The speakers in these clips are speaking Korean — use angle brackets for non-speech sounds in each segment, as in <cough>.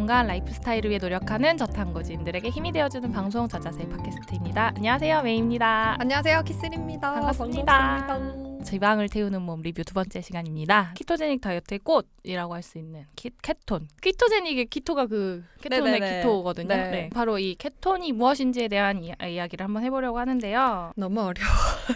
건강한 라이프 스타일을 위해 노력하는 저탄고지인들에게 힘이 되어주는 방송 저자세 팟캐스트입니다. 안녕하세요, 메이입니다. 안녕하세요, 키슬입니다. 반갑습니다. 반갑습니다. 지방을 태우는 몸 리뷰 두 번째 시간입니다. 키토제닉 다이어트의 꽃이라고 할 수 있는 키, 케톤. 키토제닉의 키토가 그 케톤의 네네네. 키토거든요. 네. 네. 바로 이 케톤이 무엇인지에 대한 이, 이야기를 한번 해보려고 하는데요. 너무 어려워.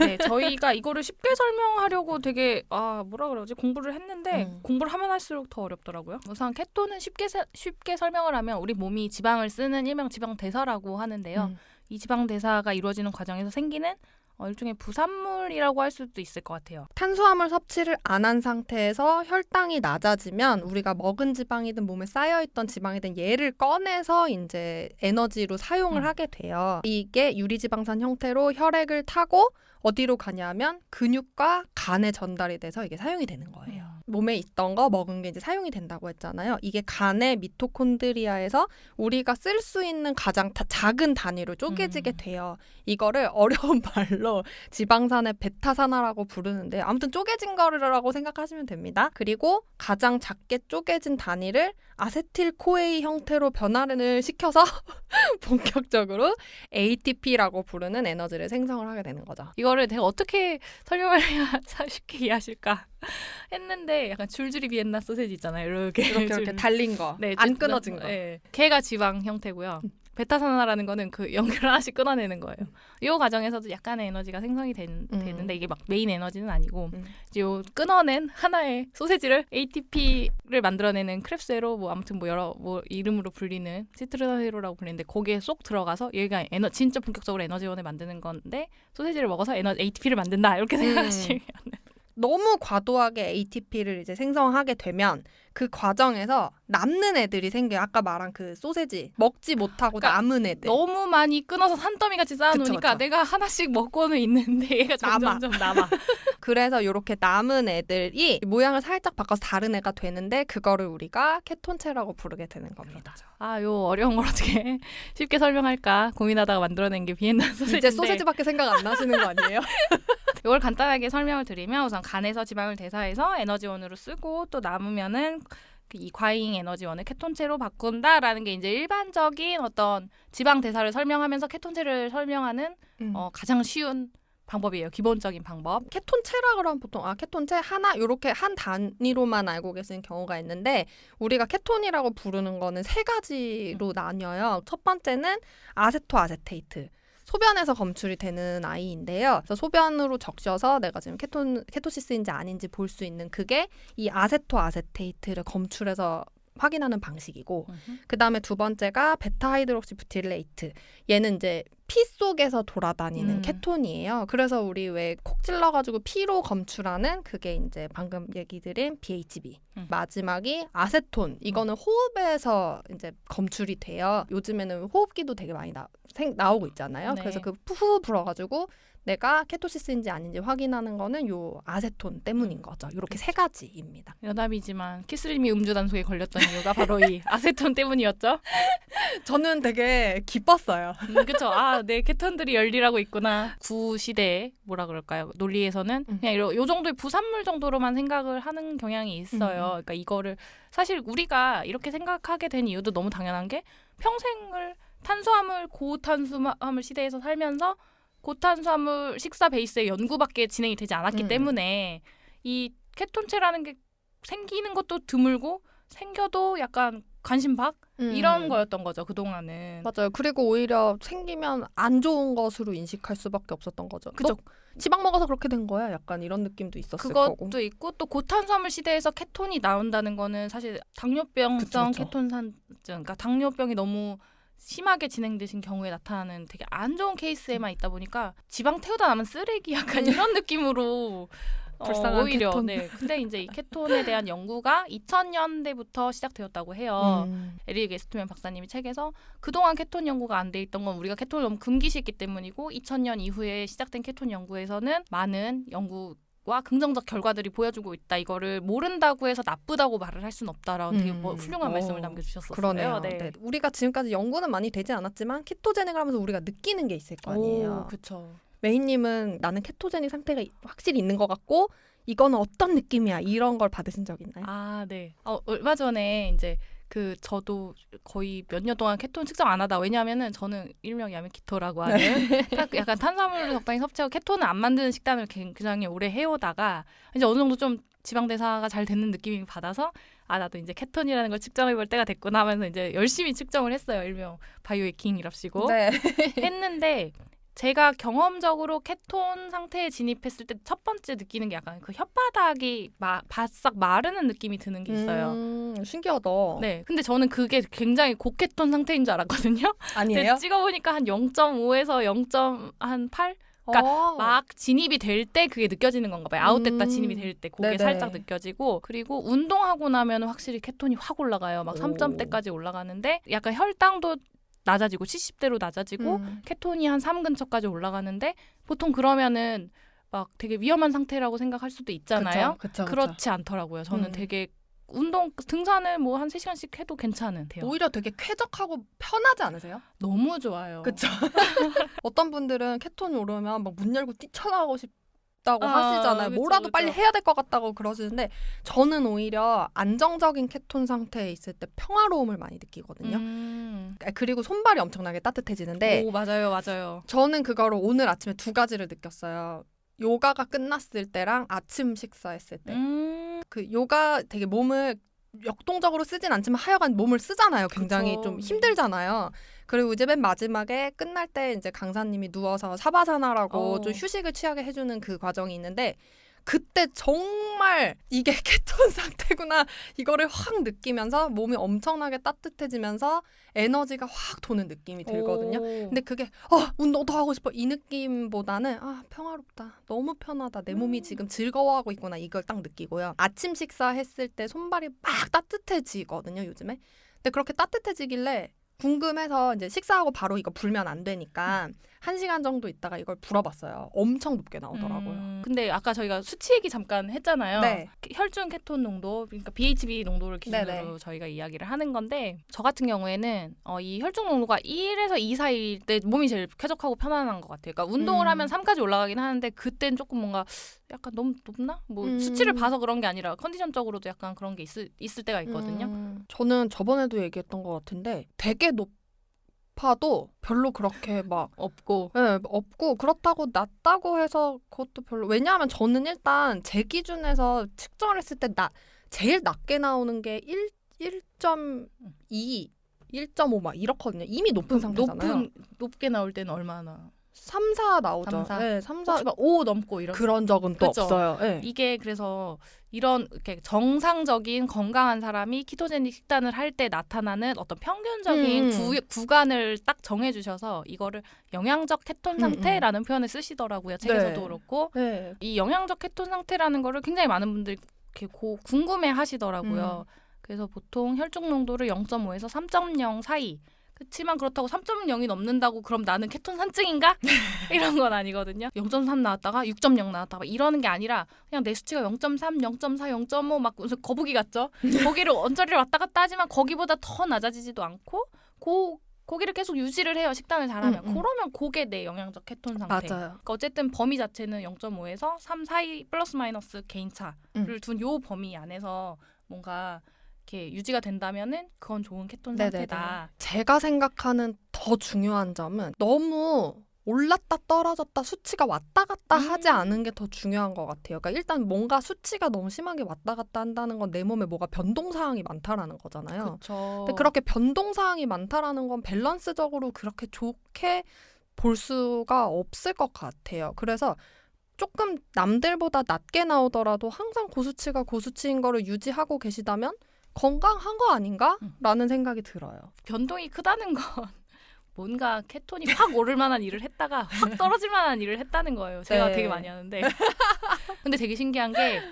네, 저희가 이거를 쉽게 설명하려고 되게 아 뭐라 그러지 공부를 했는데 음. 공부를 하면 할수록 더 어렵더라고요. 우선 케톤은 쉽게 세- 쉽게 설명을 하면 우리 몸이 지방을 쓰는 일명 지방 대사라고 하는데요. 음. 이 지방 대사가 이루어지는 과정에서 생기는 어, 일종의 부산물이라고 할 수도 있을 것 같아요. 탄수화물 섭취를 안 한 상태에서 혈당이 낮아지면 우리가 먹은 지방이든 몸에 쌓여있던 지방이든 얘를 꺼내서 이제 에너지로 사용을 음. 하게 돼요. 이게 유리지방산 형태로 혈액을 타고 어디로 가냐면 근육과 간에 전달이 돼서 이게 사용이 되는 거예요. 몸에 있던 거 먹은 게 이제 사용이 된다고 했잖아요. 이게 간의 미토콘드리아에서 우리가 쓸 수 있는 가장 다- 작은 단위로 쪼개지게 음. 돼요. 이거를 어려운 <laughs> 말로 지방산의 베타산화라고 부르는데 아무튼 쪼개진 거라고 생각하시면 됩니다. 그리고 가장 작게 쪼개진 단위를 아세틸코에이 형태로 변화를 시켜서 <laughs> 본격적으로 ATP라고 부르는 에너지를 생성을 하게 되는 거죠. 이거를 내가 어떻게 설명을 해야 <laughs> 쉽게 이해하실까 <laughs> 했는데 약간 줄줄이 비엔나 소세지 있잖아요. 이렇게 이렇게 <laughs> 이렇게 줄- 달린 거, 네, 안 줄- 끊어진 거. 네. 걔가 지방 형태고요. 베타산화라는 거는 그 연결 하나씩 끊어내는 거예요. 이 과정에서도 약간의 에너지가 생성이 된, 음. 되는데 이게 막 메인 에너지는 아니고 음. 이제 요 끊어낸 하나의 소세지를 ATP를 만들어내는 크랩스에로 뭐 아무튼 뭐 여러 뭐 이름으로 불리는 시트르나세로라고 불리는데 거기에 쏙 들어가서 얘가 에너 진짜 본격적으로 에너지원을 만드는 건데 소세지를 먹어서 에너 ATP를 만든다 이렇게 음. 생각하시면 너무 과도하게 ATP를 이제 생성하게 되면 그 과정에서 남는 애들이 생겨요. 아까 말한 그 소세지 먹지 못하고 그러니까 남은 애들. 너무 많이 끊어서 산더미 같이 쌓아놓으니까 그쵸, 그쵸. 내가 하나씩 먹고는 있는데 얘가 남아. 점점 남아. <laughs> 그래서 이렇게 남은 애들이 모양을 살짝 바꿔서 다른 애가 되는데 그거를 우리가 케톤체라고 부르게 되는 겁니다. 아, 요 어려운 걸 어떻게 <laughs> 쉽게 설명할까 고민하다가 만들어낸 게 비엔나 소세지인데 이제 소세지밖에 생각 안 나시는 거 아니에요? <laughs> 이걸 간단하게 설명을 드리면 우선 간에서 지방을 대사해서 에너지원으로 쓰고 또 남으면은 그이 과잉 에너지원을 케톤체로 바꾼다라는 게 이제 일반적인 어떤 지방 대사를 설명하면서 케톤체를 설명하는 음. 어, 가장 쉬운 방법이에요. 기본적인 방법. 케톤체라 그러면 보통 아 케톤체 하나 요렇게 한 단위로만 알고 계시는 경우가 있는데 우리가 케톤이라고 부르는 거는 세 가지로 나뉘어요. 첫 번째는 아세토 아세테이트. 소변에서 검출이 되는 아이인데요. 그래서 소변으로 적셔서 내가 지금 케톤 케토시스인지 아닌지 볼 수 있는 그게 이 아세토 아세테이트를 검출해서 확인하는 방식이고 그 다음에 두 번째가 베타 하이드록시부틸레이트. 얘는 이제 피 속에서 돌아다니는 음. 케톤이에요. 그래서 우리 왜 콕 찔러가지고 피로 검출하는 그게 이제 방금 얘기 드린 BHB. 음. 마지막이 아세톤. 이거는 호흡에서 이제 검출이 돼요. 요즘에는 호흡기도 되게 많이 나, 생, 나오고 있잖아요. 네. 그래서 그 푸후 불어가지고 내가 케토시스인지 아닌지 확인하는 거는 요 아세톤 때문인 거죠. 이렇게 세 가지입니다. 여담이지만 키스림이 음주 단속에 걸렸던 이유가 바로 이 <laughs> 아세톤 때문이었죠. 저는 되게 기뻤어요. 음, 그쵸. 아, 네, 케톤들이 열리라고 있구나. 구 시대에 뭐라 그럴까요? 논리에서는 음. 그냥 이런 요 정도의 부산물 정도로만 생각을 하는 경향이 있어요. 음. 그러니까 이거를 사실 우리가 이렇게 생각하게 된 이유도 너무 당연한 게 평생을 탄수화물 고탄수화물 시대에서 살면서 고탄수화물 식사 베이스의 연구밖에 진행이 되지 않았기 음. 때문에 이 케톤체라는 게 생기는 것도 드물고 생겨도 약간 관심박 이런 음. 거였던 거죠 그 동안은. 맞아요. 그리고 오히려 생기면 안 좋은 것으로 인식할 수밖에 없었던 거죠. 그죠. 너 지방 먹어서 그렇게 된 거야. 약간 이런 느낌도 있었을 거고. 그것도 있고 또 고탄수화물 시대에서 케톤이 나온다는 거는 사실 당뇨병성. 케톤산증 그러니까 당뇨병이 너무 심하게 진행되신 경우에 나타나는 되게 안 좋은 케이스에만 있다 보니까 지방 태우다 남은 쓰레기 약간 이런 느낌으로 어, 불쌍한 오히려 케톤. 네 근데 이제 이 케톤에 대한 연구가 2000년대부터 시작되었다고 해요. 음. 에릭 에스트맨 박사님이 책에서 그동안 케톤 연구가 안 돼 있던 건 우리가 케톤을 너무 금기시했기 때문이고 2000년 이후에 시작된 케톤 연구에서는 많은 연구 와 긍정적 결과들이 보여주고 있다. 이거를 모른다고 해서 나쁘다고 말을 할 수는 없다라는 되게 뭐 음. 훌륭한 어, 말씀을 남겨주셨었어요. 그러네요. 네. 네. 우리가 지금까지 연구는 많이 되지 않았지만 케토제닉을 하면서 우리가 느끼는 게 있을 거 아니에요. 오, 그쵸. 메이님은 나는 케토제닉 상태가 확실히 있는 것 같고 이거는 어떤 느낌이야 이런 걸 받으신 적 있나요? 아, 네. 어, 얼마 전에 이제 그 저도 거의 몇 년 동안 케톤 측정 안 하다. 왜냐하면은 저는 일명 야메키토라고 하는 딱 약간 탄수화물을 적당히 섭취하고 케톤을 안 만드는 식단을 굉장히 오래 해오다가 이제 어느 정도 좀 지방 대사가 잘 되는 느낌이 받아서 아 나도 이제 케톤이라는 걸 측정해 볼 때가 됐구나 하면서 이제 열심히 측정을 했어요. 일명 바이오해킹이랍시고. 네. 했는데 제가 경험적으로 케톤 상태에 진입했을 때 첫 번째 느끼는 게 약간 그 혓바닥이 마, 바싹 마르는 느낌이 드는 게 있어요. 음, 신기하다. 네, 근데 저는 그게 굉장히 고케톤 상태인 줄 알았거든요. <laughs> 아니에요? 찍어보니까 한 0.5에서 0.8 그러니까 어. 막 진입이 될 때 그게 느껴지는 건가 봐요. 아웃됐다 음. 진입이 될 때 그게 네네. 살짝 느껴지고 그리고 운동하고 나면 확실히 케톤이 확 올라가요. 막 오. 3점대까지 올라가는데 약간 혈당도 낮아지고 70대로 낮아지고 음. 케톤이 한 3 근처까지 올라가는데 보통 그러면은 막 되게 위험한 상태라고 생각할 수도 있잖아요. 그쵸, 그쵸. 그렇지 않더라고요. 저는 음. 되게 운동 등산을 뭐한 3시간씩 해도 괜찮은 돼요. 오히려 되게 쾌적하고 편하지 않으세요? 너무 좋아요. 그쵸. <laughs> 어떤 분들은 케톤이 오르면 막 문 열고 뛰쳐나가고 싶 다고 아, 하시잖아요. 그쵸, 뭐라도 그쵸. 빨리 해야 될 것 같다고 그러시는데 저는 오히려 안정적인 케톤 상태에 있을 때 평화로움을 많이 느끼거든요. 음. 아, 그리고 손발이 엄청나게 따뜻해지는데 오 맞아요, 맞아요. 저는 그거를 오늘 아침에 두 가지를 느꼈어요. 요가가 끝났을 때랑 아침 식사했을 때. 음. 그 요가 되게 몸을 역동적으로 쓰진 않지만 하여간 몸을 쓰잖아요. 굉장히 그쵸. 좀 힘들잖아요. 그리고 이제 맨 마지막에 끝날 때 이제 강사님이 누워서 사바사나라고 어. 좀 휴식을 취하게 해주는 그 과정이 있는데 그때 정말 이게 <laughs> 케톤 상태구나 이거를 확 느끼면서 몸이 엄청나게 따뜻해지면서 에너지가 확 도는 느낌이 들거든요. 오. 근데 그게 어 운동 더 하고 싶어 이 느낌보다는 아 평화롭다 너무 편하다 내 몸이 음. 지금 즐거워하고 있구나 이걸 딱 느끼고요 아침 식사 했을 때 손발이 막 따뜻해지거든요 요즘에 근데 그렇게 따뜻해지길래 궁금해서 이제 식사하고 바로 이거 불면 안 되니까 한 시간 정도 있다가 이걸 불어봤어요 엄청 높게 나오더라고요 음. 근데 아까 저희가 수치 얘기 잠깐 했잖아요. 네. 혈중 케톤 농도, 그러니까 BHB 농도를 기준으로 네네. 저희가 이야기를 하는 건데 저 같은 경우에는 어, 이 혈중 농도가 1에서 2 사이일 때 몸이 제일 쾌적하고 편안한 것 같아요. 그러니까 운동을 음. 하면 3까지 올라가긴 하는데 그땐 조금 뭔가 약간 너무 높나? 뭐 음. 수치를 봐서 그런 게 아니라 컨디션적으로도 약간 그런 게 있을, 있을 때가 있거든요. 음, 저는 저번에도 얘기했던 것 같은데 되게 높아도 별로 그렇게 막 없고 네, 없고 그렇다고 낮다고 해서 그것도 별로 왜냐하면 저는 일단 제 기준에서 측정을 했을 때 나 제일 낮게 나오는 게 1, 1.2 1.5 막 이렇거든요. 이미 높은 상태잖아요. 높은 높게 나올 때는 얼마나? 3, 4 나오죠. 삼, 사? 네, 3, 4 혹시 막5 넘고 이런 그런 적은 또 그쵸? 없어요. 네. 이게 그래서 이런 이렇게 정상적인 건강한 사람이 키토제닉 식단을 할 때 나타나는 어떤 평균적인 음. 구, 구간을 딱 정해주셔서 이거를 영양적 케톤 음, 상태라는 표현을 쓰시더라고요. 책에서도 네. 그렇고 네. 이 영양적 케톤 상태라는 거를 굉장히 많은 분들이 이렇게 고, 궁금해 하시더라고요. 음. 그래서 보통 혈중 농도를 0.5에서 3.0 사이. 그렇지만 그렇다고 3.0이 넘는다고 그럼 나는 케톤 산증인가? <laughs> 이런 건 아니거든요. 0.3 나왔다가 6.0 나왔다가 이러는 게 아니라 그냥 내 수치가 0.3, 0.4, 0.5 막 무슨 거북이 같죠? <laughs> 거기를 언저리를 왔다 갔다 하지만 거기보다 더 낮아지지도 않고 고 거기를 계속 유지를 해요. 식단을 잘하면. 음, 음. 그러면 그게 내 영양적 케톤 상태. 맞아요. 그러니까 어쨌든 범위 자체는 0.5에서 3 사이 플러스 마이너스 개인차를 음. 둔요 범위 안에서 뭔가 이렇게 유지가 된다면은 그건 좋은 케톤 네네네. 상태다. 제가 생각하는 더 중요한 점은 너무 올랐다 떨어졌다 수치가 왔다 갔다 음. 하지 않은 게 더 중요한 것 같아요. 그러니까 일단 뭔가 수치가 너무 심하게 왔다 갔다 한다는 건 내 몸에 뭐가 변동 사항이 많다라는 거잖아요. 그렇죠. 근데 그렇게 변동 사항이 많다라는 건 밸런스적으로 그렇게 좋게 볼 수가 없을 것 같아요. 그래서 조금 남들보다 낮게 나오더라도 항상 고수치가 고수치인 거를 유지하고 계시다면 건강한 거 아닌가라는 생각이 들어요. 변동이 크다는 건 <laughs> 뭔가 케톤이 확 오를 만한 일을 했다가 확 떨어질 만한 일을 했다는 거예요. 제가 네. 되게 많이 하는데. <laughs> 근데 되게 신기한 게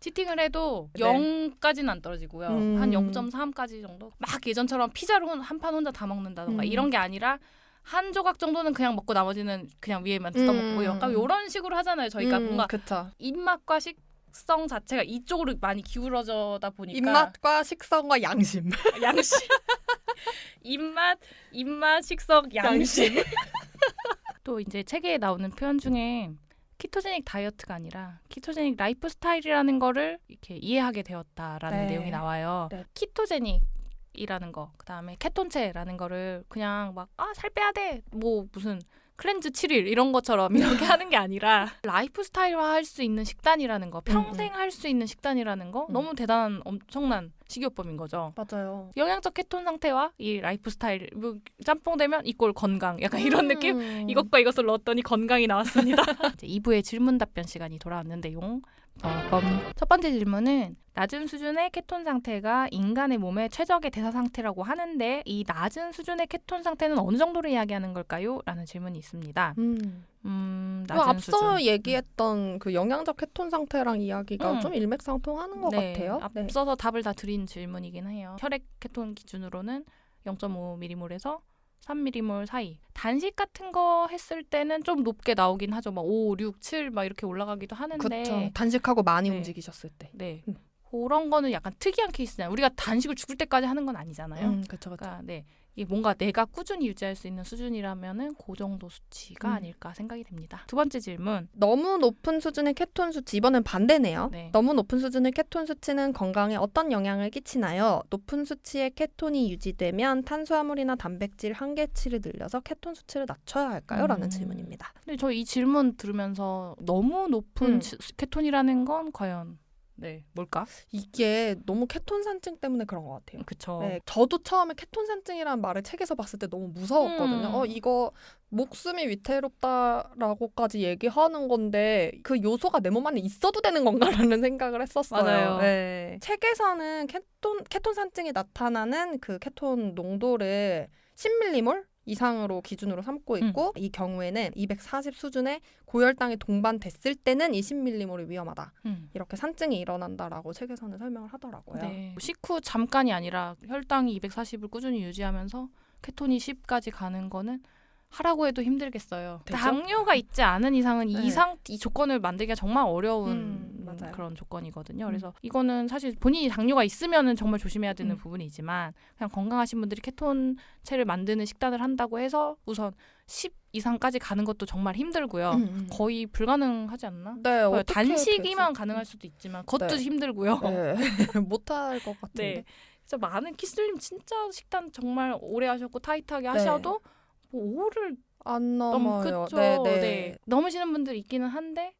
치팅을 해도 네. 0까지는 안 떨어지고요. 음. 한 0.3까지 정도? 막 예전처럼 피자를 한 판 혼자 다 먹는다던가 음. 이런 게 아니라 한 조각 정도는 그냥 먹고 나머지는 그냥 위에만 뜯어먹고 음. 약간 이런 식으로 하잖아요. 저희가 음, 뭔가 그쵸. 입맛과 식 성 자체가 이쪽으로 많이 기울어져다 보니까 입맛과 식성과 양심. 양심 <laughs> 입맛 입맛 식성 양심 <laughs> 또 이제 책에 나오는 표현 중에 키토제닉 다이어트가 아니라 키토제닉 라이프 스타일이라는 거를 이렇게 이해하게 되었다라는 네. 내용이 나와요. 네. 키토제닉 이라는 거, 그 다음에 케톤체라는 거를 그냥 막, 아, 살 빼야 돼! 뭐, 무슨, 클렌즈 7일 이런 것처럼 이렇게 <laughs> 하는 게 아니라 라이프 스타일화 할 수 있는 식단이라는 거, 평생 할 수 있는 식단이라는 거 음. 너무 대단한 엄청난 식이요법인 거죠. 맞아요. 영양적 케톤 상태와 이 라이프 스타일 뭐 짬뽕 되면 이꼴 건강 약간 이런 느낌? 음. 이것과 이것을 넣었더니 건강이 나왔습니다. <laughs> 이제 2부의 질문 답변 시간이 돌아왔는데요. 빠밤. 첫 번째 질문은 낮은 수준의 케톤 상태가 인간의 몸의 최적의 대사 상태라고 하는데 이 낮은 수준의 케톤 상태는 어느 정도를 이야기하는 걸까요? 라는 질문이 있습니다. 음. 음, 그 낮은 앞서 수준. 얘기했던 그 영양적 케톤 상태랑 이야기가 음. 좀 일맥상통하는 것 네, 같아요. 네. 앞서서 답을 다 드린 질문이긴 해요. 혈액 케톤 기준으로는 0.5mm몰에서 3mm몰 사이. 단식 같은 거 했을 때는 좀 높게 나오긴 하죠. 막 5, 6, 7 막 이렇게 올라가기도 하는데. 그렇죠. 단식하고 많이 네. 움직이셨을 때. 네. 음. 그런 거는 약간 특이한 케이스잖아요. 우리가 단식을 죽을 때까지 하는 건 아니잖아요. 음, 그렇죠, 그렇죠. 그러니까 네. 이게 뭔가 내가 꾸준히 유지할 수 있는 수준이라면은 그 정도 수치가 음. 아닐까 생각이 됩니다. 두 번째 질문. 너무 높은 수준의 케톤 수치 이번엔 반대네요. 네. 너무 높은 수준의 케톤 수치는 건강에 어떤 영향을 끼치나요? 높은 수치의 케톤이 유지되면 탄수화물이나 단백질 한계치를 늘려서 케톤 수치를 낮춰야 할까요? 라는 음. 질문입니다. 근데 저 이 질문 들으면서 너무 높은 음. 치- 케톤이라는 건 과연 네 뭘까? 이게 너무 케톤 산증 때문에 그런 것 같아요. 그쵸. 네, 저도 처음에 케톤 산증이라는 말을 책에서 봤을 때 너무 무서웠거든요. 음. 어, 이거 목숨이 위태롭다라고까지 얘기하는 건데 그 요소가 내 몸 안에 있어도 되는 건가라는 <laughs> 생각을 했었어요. 맞아요. 네. 책에서는 케톤 케톤 산증이 나타나는 그 케톤 농도를 10밀리몰 이상으로 기준으로 삼고 있고 이 경우에는 240 수준의 고혈당이 동반됐을 때는 이 10밀리몰이 위험하다. 음. 이렇게 산증이 일어난다라고 책에서는 설명을 하더라고요. 네. 식후 잠깐이 아니라 혈당이 240을 꾸준히 유지하면서 케톤이 10까지 가는 거는 하라고 해도 힘들겠어요. 되죠? 당뇨가 있지 않은 이상은 네. 이 이상 이 조건을 만들기가 정말 어려운 음. 그런 조건이거든요. 음. 그래서 이거는 사실 본인이 당뇨가 있으면은 정말 조심해야 되는 음. 부분이지만 그냥 건강하신 분들이 케톤체를 만드는 식단을 한다고 해서 우선 10 이상까지 가는 것도 정말 힘들고요. 음, 음. 거의 불가능하지 않나? 네, 단식이면 되지? 가능할 수도 있지만 그것도 네. 힘들고요. 네. <laughs> <laughs> 못할 것 같은데. 네. 진짜 많은 키슬님 진짜 식단 정말 오래 하셨고 타이트하게 네. 하셔도 뭐 5를 안넘 넘어요. 그쵸. 네, 네, 네. 넘으시는 분들 있기는 한데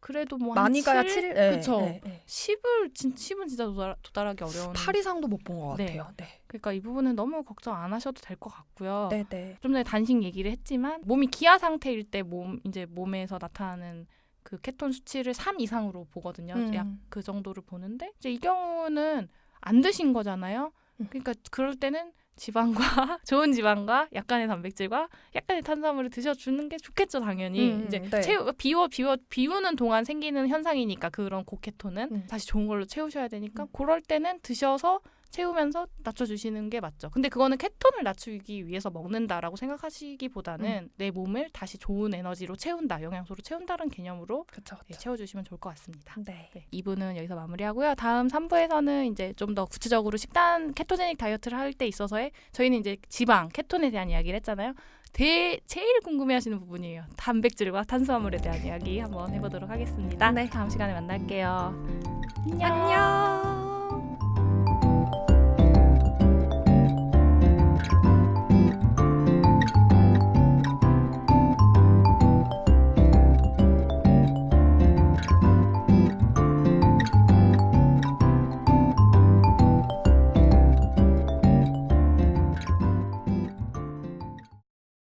그래도 뭐 많이 가야 7? 7일. 네, 그쵸. 네, 네. 10을 진 10은 진짜 도달, 도달하기 어려운 8 이상도 못 본것 네. 같아요. 네. 그러니까 이 부분은 너무 걱정 안 하셔도 될 것 같고요. 네, 네. 좀 전에 단식 얘기를 했지만 몸이 기아 상태일 때 몸 이제 몸에서 나타나는 그 케톤 수치를 3 이상으로 보거든요. 음. 약그 정도를 보는데 이제 이 경우는 안 드신 거잖아요. 음. 그러니까 그럴 때는 지방과 <laughs> 좋은 지방과 약간의 단백질과 약간의 탄수화물을 드셔주는 게 좋겠죠, 당연히. 음, 이제 네. 채우 비워 비워 비우는 동안 생기는 현상이니까 그런 고케톤은 음. 다시 좋은 걸로 채우셔야 되니까 음. 그럴 때는 드셔서 채우면서 낮춰주시는 게 맞죠. 근데 그거는 케톤을 낮추기 위해서 먹는다라고 생각하시기보다는 음. 내 몸을 다시 좋은 에너지로 채운다, 영양소로 채운다는 개념으로 그렇죠. 네, 채워주시면 좋을 것 같습니다. 네. 네, 2부는 여기서 마무리하고요. 다음 3부에서는 이제 좀 더 구체적으로 식단 케토제닉 다이어트를 할 때 있어서의 저희는 이제 지방, 케톤에 대한 이야기를 했잖아요. 대, 제일 궁금해하시는 부분이에요. 단백질과 탄수화물에 대한 이야기 한번 해보도록 하겠습니다. 네. 다음 시간에 만날게요. 안녕. 안녕.